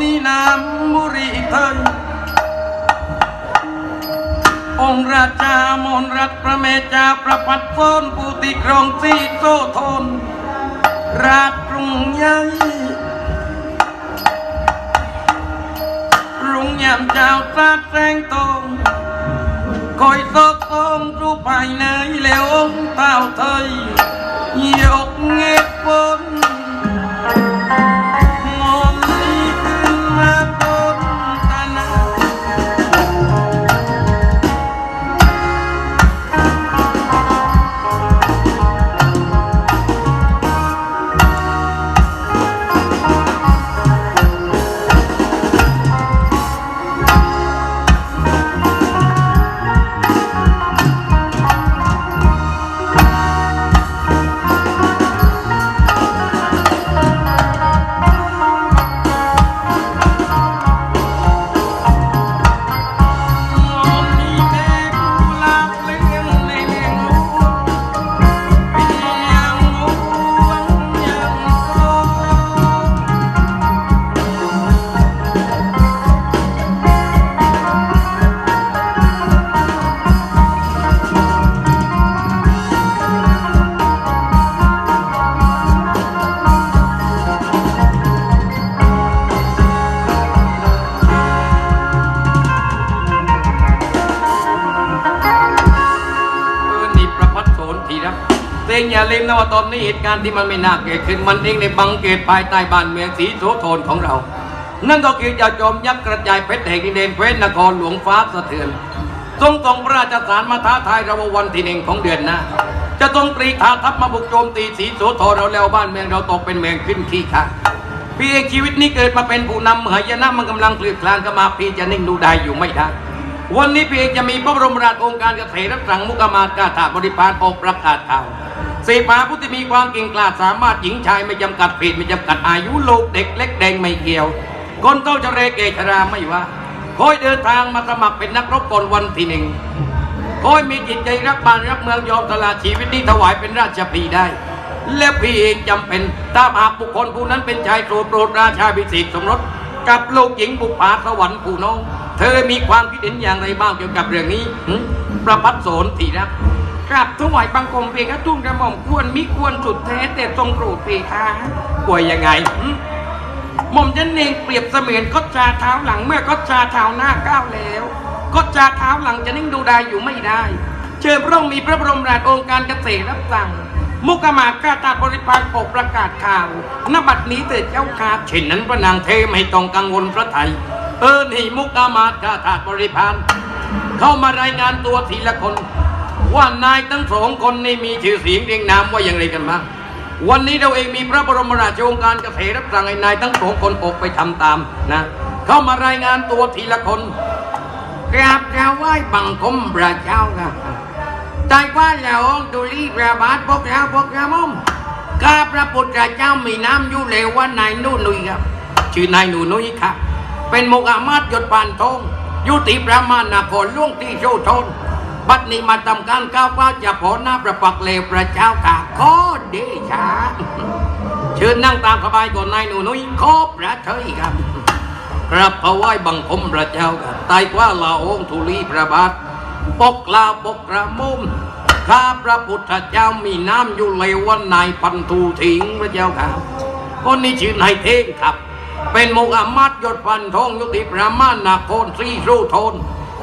นีน้ำบุรีเทยองค์ราชามนรัตพระเมจาประพัดโซนผู้ติครองสีโซทน ราชกรุงใหญ่รุงยามเจ้าตราดแสงตรงคอยสดตรงรูปภายในเลวองเต้าเทย เต็งอย่าลืมนะว่าตอนนี้เหตุการณ์ที่มันไม่น่าเกิดขึ้นมันเองในบังเกิดภายใต้บ้านเมืองสีโสธรของเรา นั่นก็คือเจ้าจอมยักษ์กระจายเพชรแห่งดินแดนเพชรนครหลวงฟ้าสะเทือนทรงส่งพระราชสารมาท้าทายเราว่าวันที่หนึ่งของเดือนหน้าจะต้องตรีทาทัพมาบุกโจมตีสีโสธรเราแล้วบ้านเมืองเราตกเป็นเมืองขึ้นขี้ข้าพี่เอกชีวิตนี้เกิดมาเป็นผู้นำหายนะมันกำลังคลือคลานกันมาพี่จะนิ่งดูได้อยู่ไม่ได้วันนี้พี่เอกจะมีพระบรมราชองค์การเกษตรรังมุกมาศกาถาบริพารออกประกาศข่าว เสพาผู้ที่มีความเก่งกล้าสามารถหญิงชายไม่จำกัดเพศไม่จำกัดอายุลูกเด็กเล็กแดงไม่เกี่ยว คนเต้าจะเรเกชราไม่ว่าคอยเดินทางมาสมัครเป็นนักรบก่อนวันที่หนึ่งคอยมีจิตใจรักบ้านรักเมืองยอมสละชีวิตนี้ถวายเป็นราชพีได้ และพี่เองจำเป็นถ้าหากบุคคลผู้นั้นเป็นชายโสดโปรดราชาพิเศษสมรสกับลูกหญิงบุปผาสวรรค์ผู้น้อง เธอมีความคิดเห็นอย่างไรบ้างเกี่ยวกับเรื่องนี้ประพัดโสนทีรัก กราบถวายบังคมเพคะทุ่งกระหม่อมควรมิควรสุดแท้แต่ทรงโปรดเพคะป่วยยังไงหม่อมฉันเองเปรียบเสมือนก็จาเท้าหลังเมื่อก็จาเท้าหน้าก้าวแล้วก็จาเท้าหลังจะนิ่งดูได้อยู่ไม่ได้ เชิญพระองค์มีพระบรมราชโองการเกษตรรับสั่งมุกมากาตาบริพารปกประกาศข่าวนบัดนี้เถิดเจ้าค่ะเช่นนั้นพระนางเทไม่ต้องกังวลพระไทย เออนี่มุกมากาตาบริพารเข้ามารายงานตัวทีละคน ว่านายทั้งสองคนนี่มีชื่อเสียงเรียงนามว่าอย่างไรกันบ้างวันนี้เราเองมีพระบรมราชโองการเกษตรรับสั่งให้นายทั้งสองคนออกไปทำตามนะเข้ามารายงานตัวทีละคนกราบกราบไหว้บังคมพระเจ้าค่ะใจว่าแล้วองตุลีพระบาทพวกเราพวกเรามอมข้าพระพุทธเจ้ามีน้ำอยู่เลวว่านายนูนุยครับชื่อนายหนูนุยครับเป็นมุกอามาตยศปานทองยุติประมาณนครล่วงที่โชทน บัดนี้มาทำการก้าวว่าจะพอหน้าประปักเลวพระเจ้าค่ะขอเดชาเชิญนั่งตามสบายก่อนนายหนูนุ้ยขอพระเถยครับกราบถวายบังคมพระเจ้าค่ะตายว่าลาองค์ธุลีพระบาทปกลาปกกระมุมข้าพระพุทธเจ้ามีน้ำอยู่เลวว่านายพันทูถิงพระเจ้าค่ะคนนี้ชื่อนายเท่งครับ เป็นโมกอามาตยศพันทองยุติประมาณนาโคนสีสู้ทน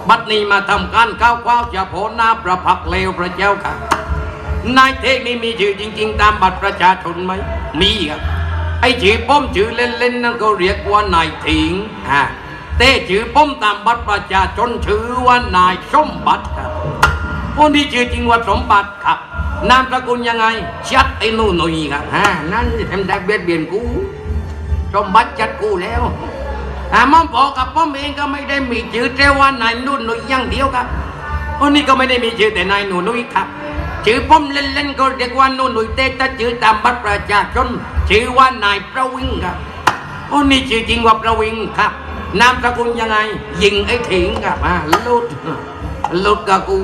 บัดนี้มาทำการก้าวก้าวจะโผหน้าประพักเลวพระเจ้าค่ะ นายเท่งนี่มีชื่อจริง ๆ ตามบัตรประชาชนไหม มีครับ ไอ้ชื่อป้อมชื่อเล่นๆนั่นก็เรียกว่านายถิงฮะแต่ชื่อป้อมตามบัตรประชาชนชื่อว่านายสมบัติครับคนที่ชื่อจริงว่าสมบัติครับ นามสกุลยังไง ชัดไอ้นู่นนุ่ครับฮะนั่นทำได้เบียดเบียนกูสมบัติจัดกูแล้ว อ่าม่อมพอกับป้อมเองก็ไม่ได้มีชื่อแต่ว่านายนุ่นหนุ่ยอย่างเดียวครับคนนี้ก็ไม่ได้มีชื่อแต่นายหนูนุ่ยครับชื่อป้อมเล่นๆก็เรียกว่านุ่นหนุ่ยแต่ถ้าชื่อตามบัตรประชาชนชื่อว่านายประวิงครับคนนี้ชื่อจริงว่าประวิงครับนามสกุลยังไง ยิงไอ้ถิงครับอ่าลุดลุดกับกู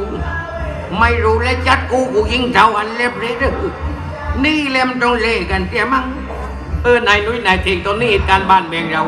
ไม่รู้แล้วจัดกูกูยิงเท่าอันเล็บเลยเด้อนี่เล่มตรงเล่กันเสียมั้งเออนายนุ้ยนายถิงตอนนี้การบ้านเมืองเรา